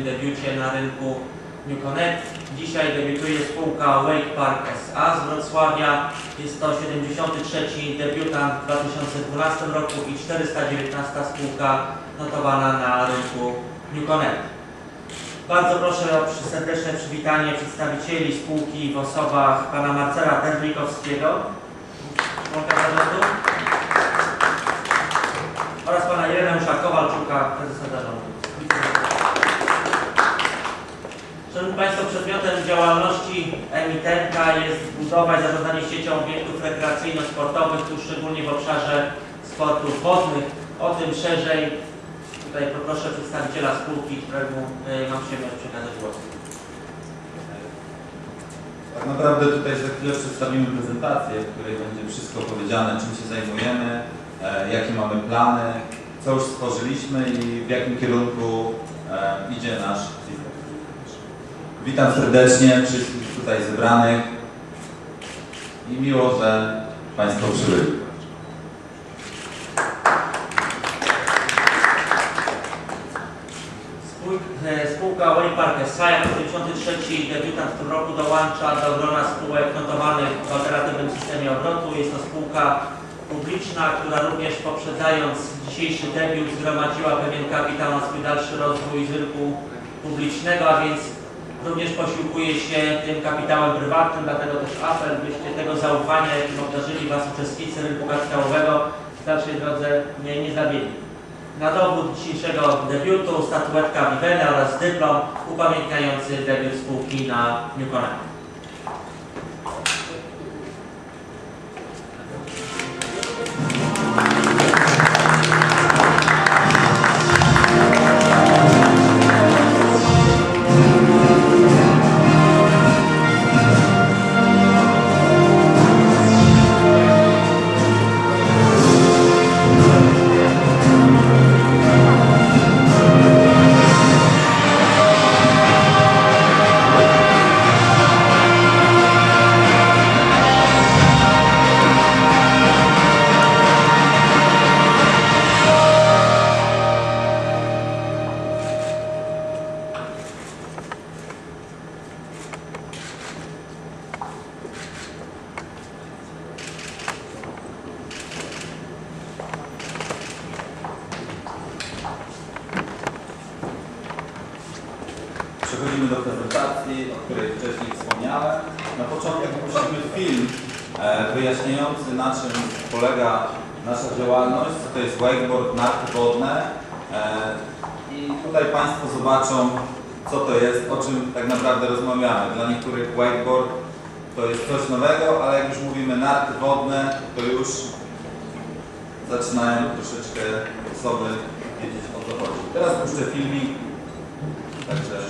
kolejnym debiucie na rynku New Connect. Dzisiaj debiutuje spółka Wake Park SA z Wrocławia. Jest to 73. debiutant w 2012 roku i 419 spółka notowana na rynku New Connect. Bardzo proszę o serdeczne przywitanie przedstawicieli spółki w osobach pana Marcela Tendrikowskiego, członka oraz pana Ireneusza Kowalczuka, prezesa zarządu. Szanowni Państwo, przedmiotem działalności emitenta jest budowa i zarządzanie siecią obiektów rekreacyjno-sportowych, tu szczególnie w obszarze sportów wodnych. O tym szerzej tutaj poproszę przedstawiciela spółki, któremu y, mam przyjemność przekazać głos. Tak naprawdę tutaj za chwilę przedstawimy prezentację, w której będzie wszystko powiedziane, czym się zajmujemy, e, jakie mamy plany, co już stworzyliśmy i w jakim kierunku e, idzie nasz. Witam serdecznie wszystkich tutaj zebranych i miło, że Państwo przybyli. E, Spółka Wayne Park S.A. jako 73 debiutant w tym roku dołącza do grona spółek notowanych w alternatywnym systemie obrotu. Jest to spółka publiczna, która również poprzedzając dzisiejszy debiut zgromadziła pewien kapitał na swój dalszy rozwój rynku publicznego, a więc również posiłkuje się tym kapitałem prywatnym, dlatego też apel, byście tego zaufania, jakim obdarzyli Was uczestnicy rynku kapitałowego w dalszej drodze nie, nie zawiedli. Na dowód dzisiejszego debiutu statuetka Vivene oraz dyplom upamiętniający debiut spółki na New film e, wyjaśniający na czym polega nasza działalność, co to jest wakeboard, narty wodne. E, I tutaj Państwo zobaczą, co to jest, o czym tak naprawdę rozmawiamy. Dla niektórych wakeboard to jest coś nowego, ale jak już mówimy narty wodne, to już zaczynają troszeczkę osoby wiedzieć o co chodzi. Teraz puszczę filmik. Także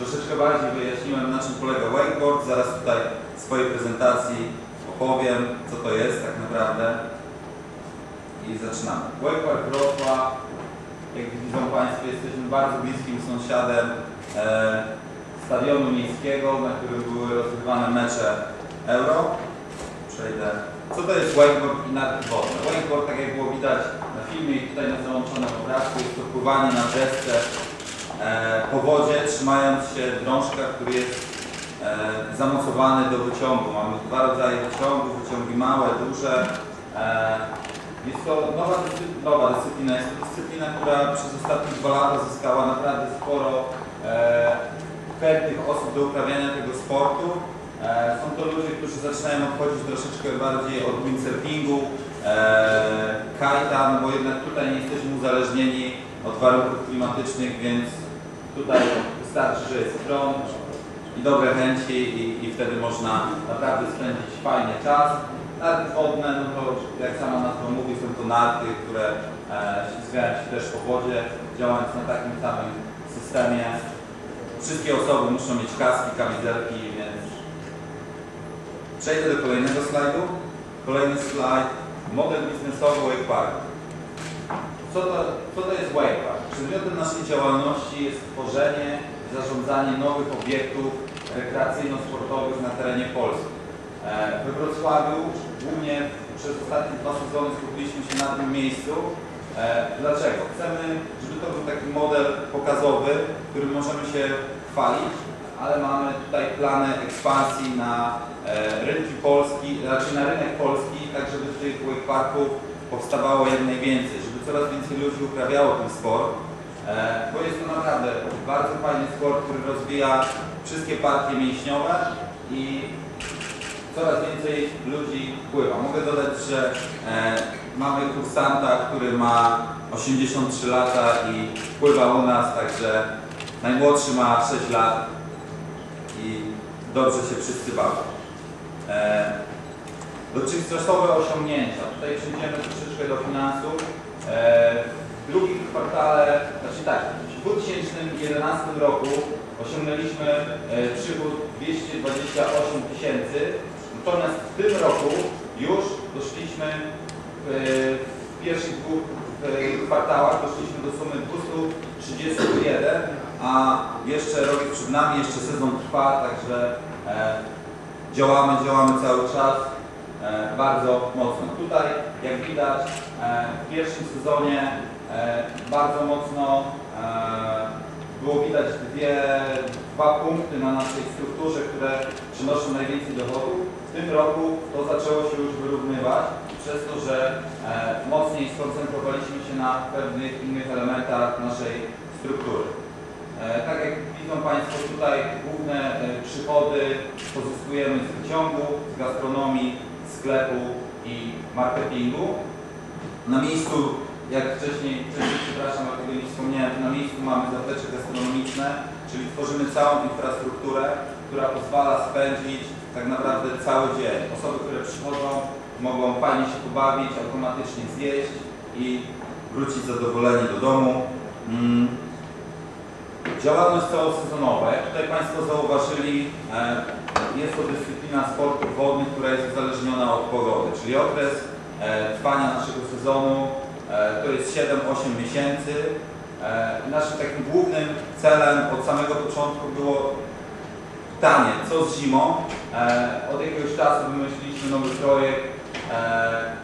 troszeczkę bardziej wyjaśniłem, na czym polega wakeboard. Zaraz tutaj w swojej prezentacji opowiem, co to jest tak naprawdę. I zaczynamy. Wakepark Wrocław, jak widzą Państwo, jesteśmy bardzo bliskim sąsiadem e, stadionu miejskiego, na którym były rozgrywane mecze Euro. Przejdę. Co to jest wakeboard i narty wodne? Wakeboard, tak jak było widać na filmie i tutaj na załączonym obrazku, jest to pływanie na desce po wodzie, trzymając się drążka, który jest e, zamocowany do wyciągu. Mamy dwa rodzaje wyciągów, wyciągi małe, duże. E, jest to nowa, dyscy- nowa dyscyplina, jest to dyscyplina, która przez ostatnie dwa lata zyskała naprawdę sporo e, chętnych osób do uprawiania tego sportu. E, są to ludzie, którzy zaczynają odchodzić troszeczkę bardziej od windsurfingu, e, kajta, no bo jednak tutaj nie jesteśmy uzależnieni od warunków klimatycznych, więc tutaj wystarczy, prąd i dobre chęci i, i wtedy można naprawdę spędzić fajnie czas. Narty wodne, no to jak sama nazwa mówi, są to narty, które e, ślizgają się też po wodzie, działając na takim samym systemie. Wszystkie osoby muszą mieć kaski, kamizelki, więc przejdę do kolejnego slajdu. Kolejny slajd, model biznesowy Wake Park. Co to, co to jest Wake Park? Przedmiotem naszej działalności jest tworzenie zarządzanie nowych obiektów rekreacyjno-sportowych na terenie Polski. E, We Wrocławiu głównie przez ostatnie dwa sezony skupiliśmy się na tym miejscu. E, Dlaczego? Chcemy, żeby to był taki model pokazowy, którym możemy się chwalić, ale mamy tutaj plany ekspansji na e, rynki Polski, znaczy na rynek polski, tak żeby tych wake parków powstawało jak najwięcej, coraz więcej ludzi uprawiało ten sport, e, bo jest to naprawdę bardzo fajny sport, który rozwija wszystkie partie mięśniowe i coraz więcej ludzi pływa. Mogę dodać, że e, mamy kursanta, który ma 83 lata i pływa u nas, także najmłodszy ma 6 lat i dobrze się wszyscy bawią. E, osiągnięcia. Tutaj przejdziemy troszeczkę do finansów. E, w drugim kwartale, znaczy tak, w 2011 roku osiągnęliśmy e, przychód 228 tysięcy, natomiast w tym roku już doszliśmy w, w pierwszych dwóch e, kwartałach doszliśmy do sumy 231, a jeszcze rok przed nami, jeszcze sezon trwa, także e, działamy, działamy cały czas. e, bardzo mocno. Tutaj, jak widać, e, w pierwszym sezonie e, bardzo mocno e, było widać dwie, dwa punkty na naszej strukturze, które przynoszą najwięcej dochodów. W tym roku to zaczęło się już wyrównywać, przez to, że e, mocniej skoncentrowaliśmy się na pewnych innych elementach naszej struktury. E, Tak jak widzą Państwo tutaj główne e, przychody pozyskujemy z wyciągu, z gastronomii, sklepu i marketingu. Na miejscu, jak wcześniej, wcześniej przepraszam, ale tego nie wspomniałem, na miejscu mamy zaplecze gastronomiczne, czyli tworzymy całą infrastrukturę, która pozwala spędzić tak naprawdę cały dzień. Osoby, które przychodzą, mogą fajnie się pobawić, automatycznie zjeść i wrócić zadowoleni do domu. Mm. Działalność całosezonowa. Jak tutaj Państwo zauważyli, e, jest to dyscyplina sportów wodnych, która jest uzależniona od pogody, czyli okres e, trwania naszego sezonu e, to jest 7-8 miesięcy. E, Naszym takim głównym celem od samego początku było pytanie, co z zimą. E, Od jakiegoś czasu wymyśliliśmy nowy projekt. E,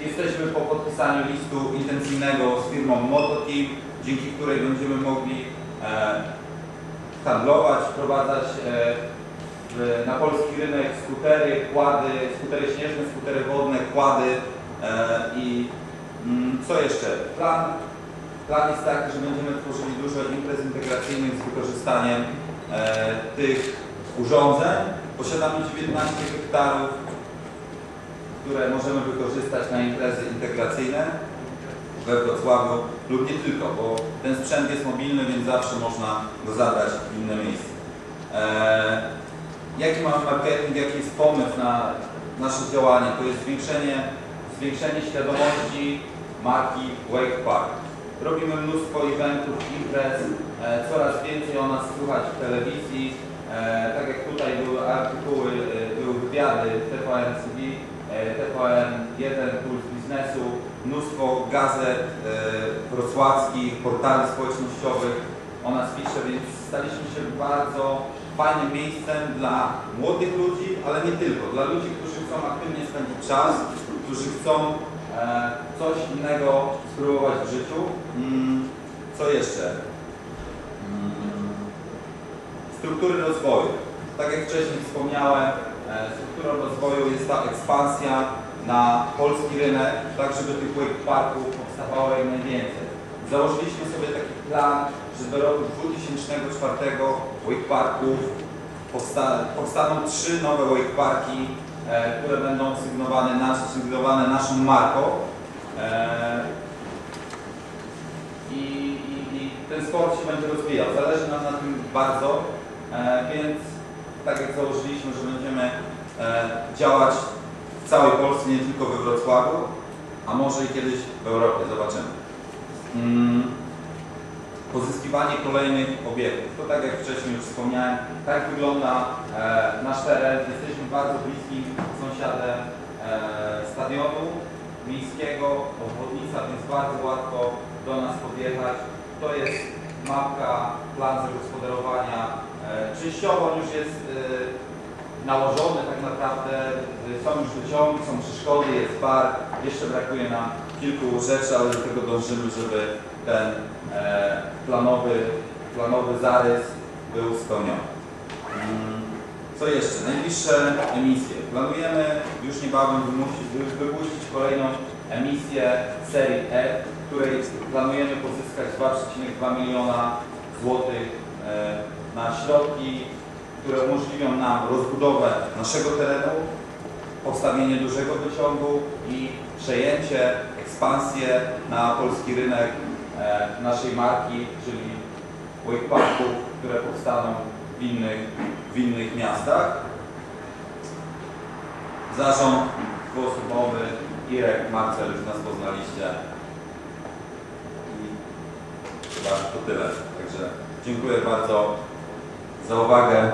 Jesteśmy po podpisaniu listu intencyjnego z firmą Mototeam, dzięki której będziemy mogli e, handlować, wprowadzać e, na polski rynek skutery, kłady, skutery śnieżne, skutery wodne, kłady e, i mm, co jeszcze? Plan, plan jest taki, że będziemy tworzyli dużo imprez integracyjnych z wykorzystaniem e, tych urządzeń. Posiadamy 19 hektarów które możemy wykorzystać na imprezy integracyjne we Wrocławiu lub nie tylko, bo ten sprzęt jest mobilny, więc zawsze można go zabrać w inne miejsce. Jaki mamy marketing, jaki jest pomysł na nasze działanie? To jest zwiększenie, zwiększenie świadomości marki Wake Park. Robimy mnóstwo eventów, imprez, e, coraz więcej o nas słychać w telewizji. E, tak jak tutaj były artykuły, e, były wywiady TVN TV, e, TVN1, Puls Biznesu, mnóstwo gazet e, wrocławskich, portali społecznościowych o nas pisze, więc staliśmy się bardzo fajnym miejscem dla młodych ludzi, ale nie tylko, dla ludzi, którzy chcą aktywnie spędzić czas, którzy chcą e, coś innego spróbować w życiu. Mm, co jeszcze? Mm, struktury rozwoju. tak jak wcześniej wspomniałem, e, strukturą rozwoju jest ta ekspansja na polski rynek, tak żeby tych parków powstawało jak najwięcej. Założyliśmy sobie taki plan, że do roku 2004 wake parków powsta powstaną trzy nowe wake parki, e, które będą sygnowane, nas sygnowane naszą marką. E, i, i, ten sport się będzie rozwijał. Zależy nam na tym bardzo, e, więc tak jak założyliśmy, że będziemy e, działać w całej Polsce, nie tylko we Wrocławiu, a może i kiedyś w Europie, zobaczymy. Mm, pozyskiwanie kolejnych obiektów. To tak jak wcześniej już wspomniałem, tak wygląda e, nasz teren. Jesteśmy bardzo bliskim sąsiadem e, stadionu miejskiego, obwodnica, więc bardzo łatwo do nas podjechać. To jest mapka, plan zagospodarowania. E, częściowo już jest e, nałożony tak naprawdę, e, są już wyciągi, są przeszkody, jest bar. Jeszcze brakuje nam kilku rzeczy, ale do tego dążymy, żeby ten e, planowy, planowy zarys był spełniony. Mm, Co jeszcze? Najbliższe emisje. Planujemy już niebawem wypuścić kolejną emisję serii E, której planujemy pozyskać 2,2 miliona złotych e, na środki, które umożliwią nam rozbudowę naszego terenu, powstawienie dużego wyciągu i przejęcie, ekspansję na polski rynek e, naszej marki, czyli wake parków, które powstaną w innych, w innych miastach. Zarząd dwuosobowy, Irek, Marcel, już nas poznaliście. I chyba to tyle. Także dziękuję bardzo za uwagę.